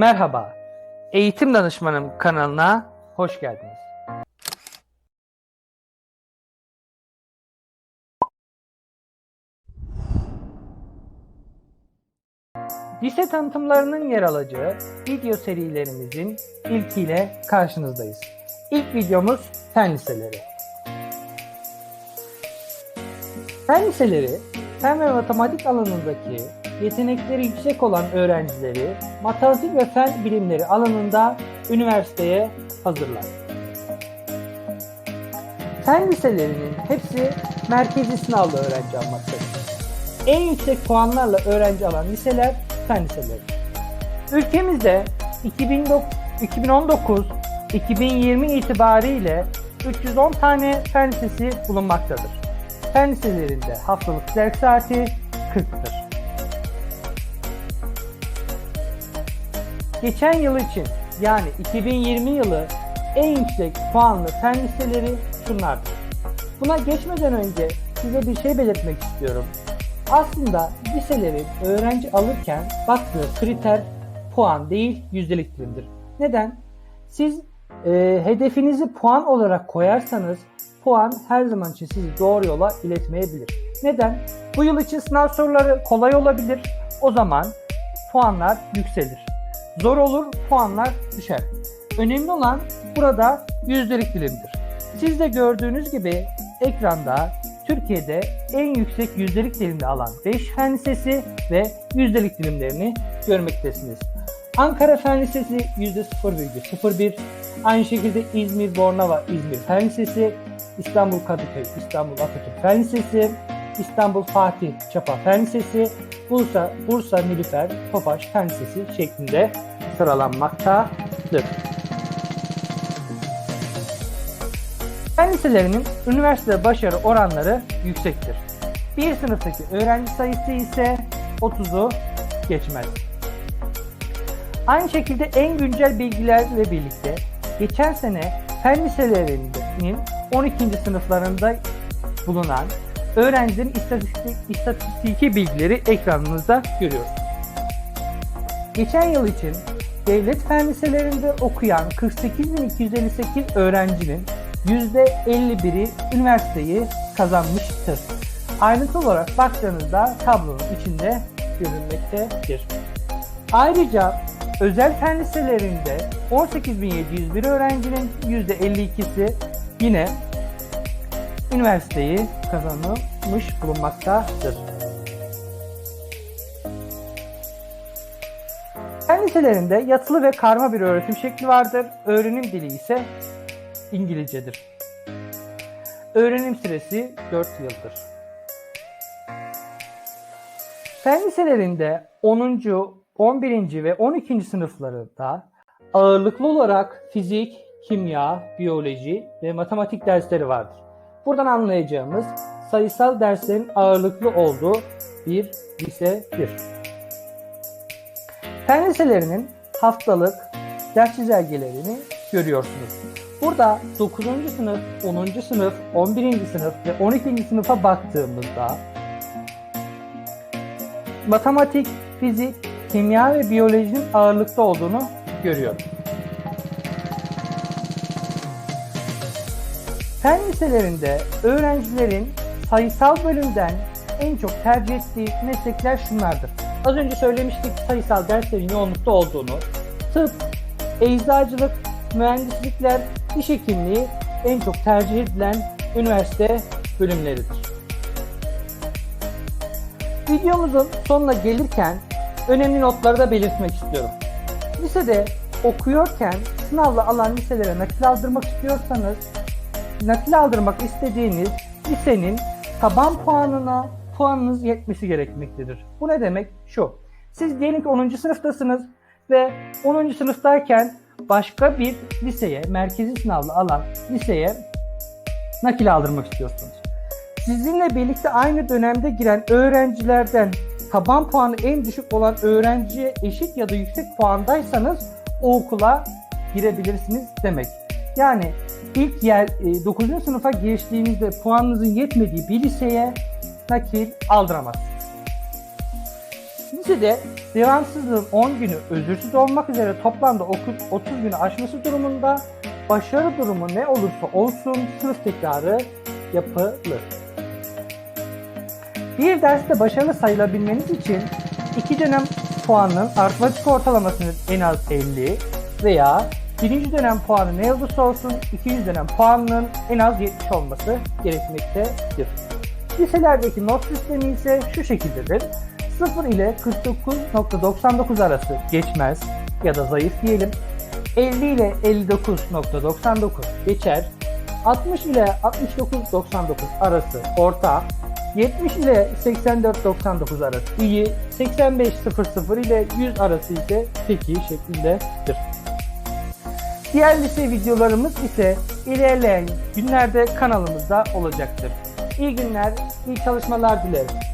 Merhaba, Eğitim Danışmanım kanalına hoş geldiniz. Lise tanıtımlarının yer alacağı video serilerimizin ilkiyle karşınızdayız. İlk videomuz fen liseleri. Fen liseleri, fen ve matematik alanındaki yetenekleri yüksek olan öğrencileri matematik ve fen bilimleri alanında üniversiteye hazırlar. Fen liselerinin hepsi merkezi sınavla öğrenci almaktadır. En yüksek puanlarla öğrenci alan liseler fen liseleri. Ülkemizde 2019-2020 itibariyle 310 tane fen lisesi bulunmaktadır. Fen liselerinde haftalık ders saati 40'tır. Geçen yıl için yani 2020 yılı en yüksek puanlı fen liseleri şunlardır. Buna geçmeden önce size bir şey belirtmek istiyorum. Aslında liselerin öğrenci alırken baktığı kriter puan değil yüzdelik dilimdir. Neden? Siz e, hedefinizi puan olarak koyarsanız puan her zaman için sizi doğru yola iletmeyebilir. Neden? Bu yıl için sınav soruları kolay olabilir. O zaman puanlar yükselir. Zor olur, puanlar düşer. Önemli olan burada yüzdelik dilimdir. Siz de gördüğünüz gibi ekranda Türkiye'de en yüksek yüzdelik dilimde alan 5 fen lisesi ve yüzdelik dilimlerini görmektesiniz. Ankara Fen Lisesi %0,01, aynı şekilde İzmir Bornova İzmir Fen Lisesi, İstanbul Kadıköy İstanbul Atatürk Fen Lisesi, İstanbul Fatih Çapa Fen Lisesi, Bursa Bursa Nilüfer Tofaş Fen Lisesi şeklinde sıralanmaktadır. Fen liselerinin üniversite başarı oranları yüksektir. Bir sınıftaki öğrenci sayısı ise 30'u geçmez. Aynı şekilde en güncel bilgilerle birlikte geçen sene fen liselerinin 12. sınıflarında bulunan öğrencilerin istatistik, istatistiki bilgileri ekranınızda görüyorsunuz. Geçen yıl için devlet fen liselerinde okuyan 48.258 öğrencinin %51'i üniversiteyi kazanmıştır. Ayrıntı olarak baktığınızda tablonun içinde görünmektedir. Ayrıca özel fen liselerinde 18.701 öğrencinin %52'si yine üniversiteyi kazanmış bulunmaktadır. Fen liselerinde yatılı ve karma bir öğretim şekli vardır. Öğrenim dili ise İngilizcedir. Öğrenim süresi 4 yıldır. Fen liselerinde 10. 11. ve 12. sınıflarında ağırlıklı olarak fizik, kimya, biyoloji ve matematik dersleri vardır. Buradan anlayacağımız sayısal derslerin ağırlıklı olduğu bir lisedir. Fen liselerinin haftalık ders çizelgelerini görüyorsunuz. Burada 9. sınıf, 10. sınıf, 11. sınıf ve 12. sınıfa baktığımızda matematik, fizik, kimya ve biyolojinin ağırlıkta olduğunu görüyoruz. Fen liselerinde öğrencilerin sayısal bölümden en çok tercih ettiği meslekler şunlardır. Az önce söylemiştik sayısal derslerin yoğunlukta olduğunu. Tıp, eczacılık, mühendislikler, diş hekimliği en çok tercih edilen üniversite bölümleridir. Videomuzun sonuna gelirken önemli notları da belirtmek istiyorum. Lisede okuyorken sınavla alan liselere nakil aldırmak istiyorsanız nakil aldırmak istediğiniz lisenin taban puanına puanınız yetmesi gerekmektedir. Bu ne demek? Şu. Siz diyelim ki 10. sınıftasınız ve 10. sınıftayken başka bir liseye, merkezi sınavla alan liseye nakil aldırmak istiyorsunuz. Sizinle birlikte aynı dönemde giren öğrencilerden taban puanı en düşük olan öğrenciye eşit ya da yüksek puandaysanız o okula girebilirsiniz demek. Yani ilk yer 9. E, sınıfa geçtiğinizde puanınızın yetmediği bir liseye nakil aldıramazsınız. Lisede devamsızlığın 10 günü özürsüz olmak üzere toplamda oku- 30 günü aşması durumunda başarı durumu ne olursa olsun sınıf tekrarı yapılır. Bir derste başarılı sayılabilmeniz için iki dönem puanının artmatik ortalamasının en az 50 veya birinci dönem puanı ne olursa olsun ikinci dönem puanının en az 70 olması gerekmektedir. Liselerdeki not sistemi ise şu şekildedir. 0 ile 49.99 arası geçmez ya da zayıf diyelim. 50 ile 59.99 geçer. 60 ile 69.99 arası orta. 70 ile 84.99 arası iyi. 85.00 ile 100 arası ise peki şeklindedir. Diğer lise videolarımız ise ilerleyen günlerde kanalımızda olacaktır. İyi günler, iyi çalışmalar dilerim.